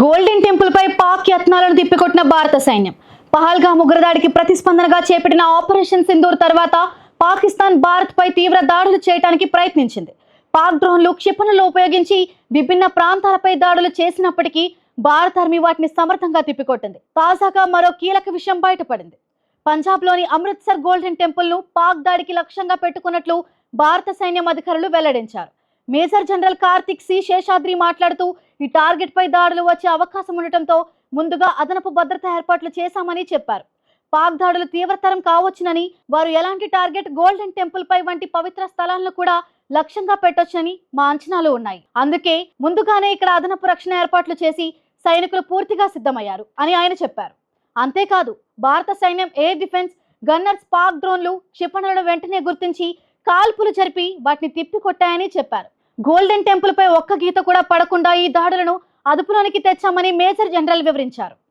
Golden టెంపుల్పై Pak యత్నాలను తిప్పికొట్టిన భారత సైన్యం. పహల్గా ఉగ్రదాడికి ప్రతిస్పందనగా చేపట్టిన ఆపరేషన్ సింధూర్ తర్వాత పాకిస్తాన్ భారత్పై తీవ్ర దాడులు చేయడానికి ప్రయత్నించింది. పాక్ డ్రోన్లు క్షిపణులు ఉపయోగించి విభిన్న ప్రాంతాలపై దాడులు చేసినప్పటికీ భారత ఆర్మీ వాటిని సమర్థంగా తిప్పికొట్టింది. తాజాగా మరో కీలక విషయం బయటపడింది. పంజాబ్లోని అమృత్సర్ గోల్డెన్ టెంపుల్ను పాక్ దాడికి లక్ష్యంగా పెట్టుకున్నట్లు భారత సైన్యం అధికారులు వెల్లడించారు. Major general Kartik C Seshadri మాట్లాడుతూ ఈ టార్గెట్ పై దాడులు వచ్చే అవకాశం ఉండటంతో ముందుగా అదనపు భద్రతా ఏర్పాట్లు చేశామని చెప్పారు. పాక్ దాడులు తీవ్రతరం కావచ్చునని వారు ఎలాంటి టార్గెట్ గోల్డెన్ టెంపుల్ పై వంటి పవిత్ర స్థలాలను కూడా లక్ష్యంగా పెట్టొచ్చని మా అంచనాలు ఉన్నాయి. అందుకే ముందుగానే ఇక్కడ అదనపు రక్షణ ఏర్పాట్లు చేసి సైనికులు పూర్తిగా సిద్ధమయ్యారు అని ఆయన చెప్పారు. అంతేకాదు భారత సైన్యం ఎయిర్ డిఫెన్స్ గన్నర్స్ పాక్ డ్రోన్లు క్షిపణులను వెంటనే గుర్తించి కాల్పులు జరిపి వాటిని తిప్పికొట్టాయని చెప్పారు. గోల్డెన్ టెంపుల్ పై ఒక్క గీత కూడా పడకుండా ఈ దాడులను అదుపులోనికి తెచ్చామని మేజర్ జనరల్ వివరించారు.